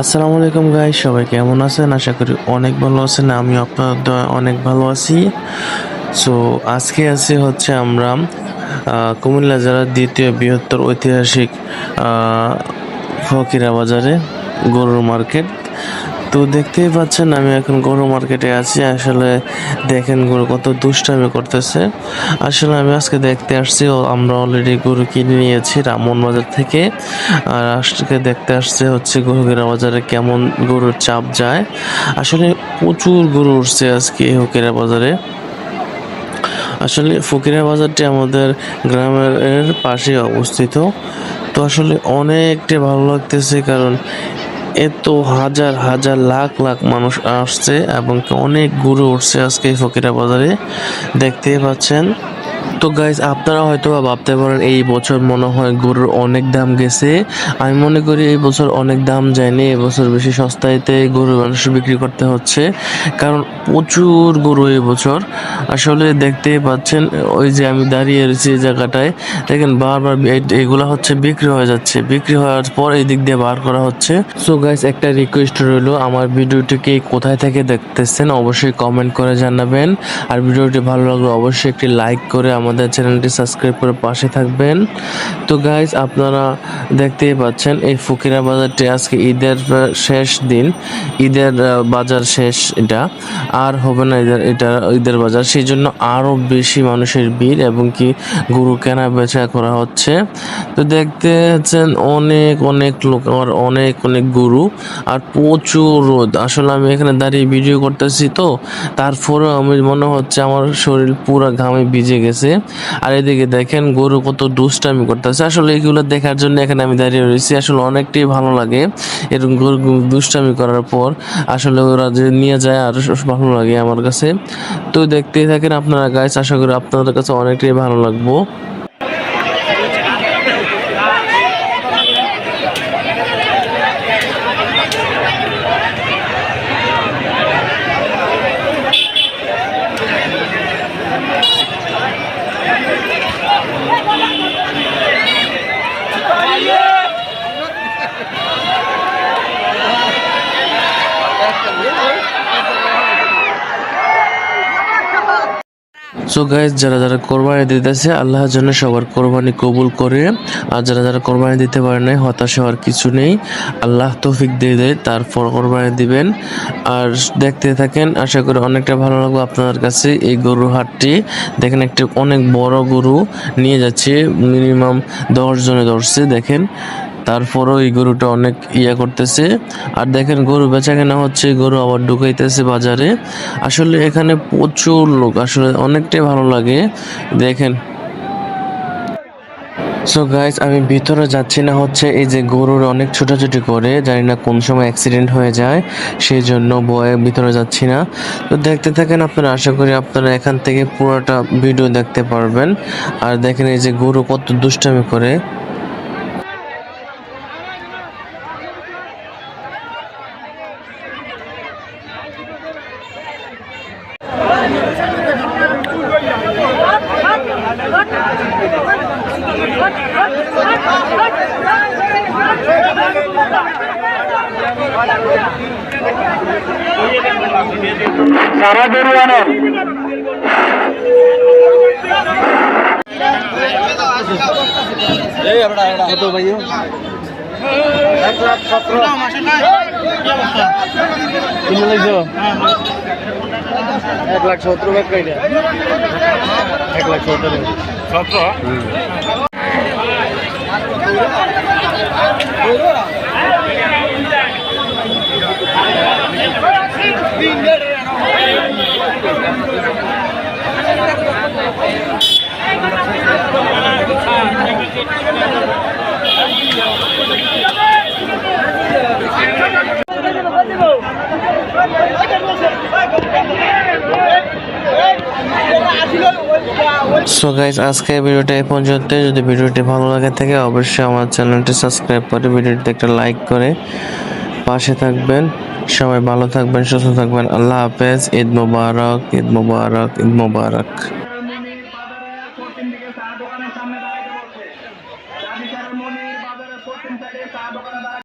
আসসালামু আলাইকুম গাই সবাই কেমন আছেন? আশা করি অনেক ভালো আছেন আমি আপনার অনেক ভালো আছি। সো আজকে আছি হচ্ছে আমরা কুমিল্লা জেলার দ্বিতীয় বৃহত্তর ঐতিহাসিক ফকিরা বাজারে গরুর মার্কেট। তো দেখতেই পাচ্ছেন, আমি এখন গরু মার্কেটে আছি। আসলে দেখেন গরু কত দুষ্টামি করতেছে। আসলে আমি আজকে দেখতে আসছি আমরা অলরেডি গরু কিনে নিয়েছি রামন বাজার থেকে। আর আজকে দেখতে আসছে হচ্ছে গরুকেরা বাজারে কেমন গরুর চাপ যায়। আসলে প্রচুর গরু উঠছে আজকে হকিরা বাজারে। আসলে ফকিরা বাজারটি আমাদের গ্রামের পাশে অবস্থিত। তো আসলে অনেকটা ভালো লাগতেছে কারণ এত হাজার হাজার লাখ লাখ মানুষ আসছে এবং অনেক ঘুরে উঠছে আজকে ফকিরা বাজারে। দেখতে পাচ্ছেন। তো গাইজ আপনারা হয়তো বা ভাবতে পারেন, এই বছর মনে হয় গরুর অনেক দাম গেছে। আমি মনে করি এই বছর অনেক দাম যায়নি এবছর বেশি সস্তায়তে গরু মানুষ বিক্রি করতে হচ্ছে। কারণ প্রচুর গরু এই বছর। আসলে দেখতেই পাচ্ছেন, ওই যে আমি দাঁড়িয়ে রয়েছি এই জায়গাটায়, দেখেন বারবার এগুলা হচ্ছে বিক্রি হয়ে যাচ্ছে। বিক্রি হওয়ার পর এই দিক দিয়ে বার করা হচ্ছে। সো গাইজ একটা রিকোয়েস্ট রইল, আমার ভিডিওটিকে কোথায় থেকে দেখতেছেন অবশ্যই কমেন্ট করে জানাবেন। আর ভিডিওটি ভালো লাগলে অবশ্যই একটি লাইক করে আমাদের চ্যানেলটি সাবস্ক্রাইব করে পাশে থাকবেন। তো গাইজ আপনারা দেখতেই পাচ্ছেন, এই ফকিরা বাজারটি আজকে ঈদের শেষ দিন, ঈদের বাজার শেষ এটা। আর হবে না ঈদের, এটা ঈদের বাজার। সেই জন্য আরও বেশি মানুষের ভিড় এবং কি গরু কেনা বেচা করা হচ্ছে। তো দেখতে হচ্ছেন অনেক অনেক লোক, আমার অনেক অনেক গরু। আর প্রচুর রোদ। আসলে আমি এখানে দাঁড়িয়ে ভিডিও করতেছি তো, তারপরেও আমি মনে হচ্ছে আমার শরীর পুরো ঘামে ভিজে গেছে। আর এদিকে দেখেন গরু কত দুষ্টামি করতেছে। আসলে এগুলো দেখার জন্য এখানে আমি দাঁড়িয়ে রয়েছি। আসলে অনেকটাই ভালো লাগে এরকম গরু দুষ্টামি করার পর। আসলে ওরা যে নিয়ে যায় আর ভালো লাগে আমার কাছে। তো দেখতেই থাকেন আপনারা গাছ আশা করি আপনাদের কাছে অনেকটাই ভালো লাগবো। yeah. সো গাইজ যারা যারা কোরবানি দিতেছে, আল্লাহর জন্য সবার কোরবানি কবুল করে। আর যারা যারা কোরবানি দিতে পারে নাই, হতাশ হওয়ার কিছু নেই। আল্লাহ তৌফিক দিয়ে দেয়, তারপর কোরবানি দিবেন। আর দেখতে থাকেন, আশা করি অনেকটা ভালো লাগবে আপনাদের কাছে এই গরু হাটটি। দেখেন একটি অনেক বড় গরু নিয়ে যাচ্ছে, মিনিমাম দশ জনে ধরছে, দেখেন। তারপরও এই গরুটা অনেক ইয়া করতেছে। আর দেখেন গরু বেচা কেনা হচ্ছে, গরু আবার ঢুকাইতেছে বাজারে। আসলে এখানে প্রচুর লোক, আসলে অনেকটাই ভালো লাগে। দেখেন। সো গাইস আমি ভিতরে যাচ্ছি না হচ্ছে, এই যে গরুর অনেক ছোটাছুটি করে, জানি না কোন সময় অ্যাক্সিডেন্ট হয়ে যায়, সেই জন্য বয়ে ভিতরে যাচ্ছি না। তো দেখতে থাকেন আপনারা, আশা করি আপনারা এখান থেকে পুরোটা ভিডিও দেখতে পারবেন। আর দেখেন এই যে গরু কত দুষ্টামি করে। সারা গরু ভাইও এক লাখ সতেরো কিনে এক লাখ সতেরো এক কইটা এক লাখ সতেরো সতেরো সো গাইজ আজকে ভিডিওটা এই পর্যন্ত যদি ভিডিওটি ভালো লাগে থাকে, অবশ্যই আমার চ্যানেলটি সাবস্ক্রাইব করে ভিডিওটিতে একটা লাইক করে পাশে থাকবেন। সবাই ভালো থাকবেন, সুস্থ থাকবেন। আল্লাহ হাফেজ। ঈদ মুবারক ঈদ মুবারক, ঈদ মোবারক।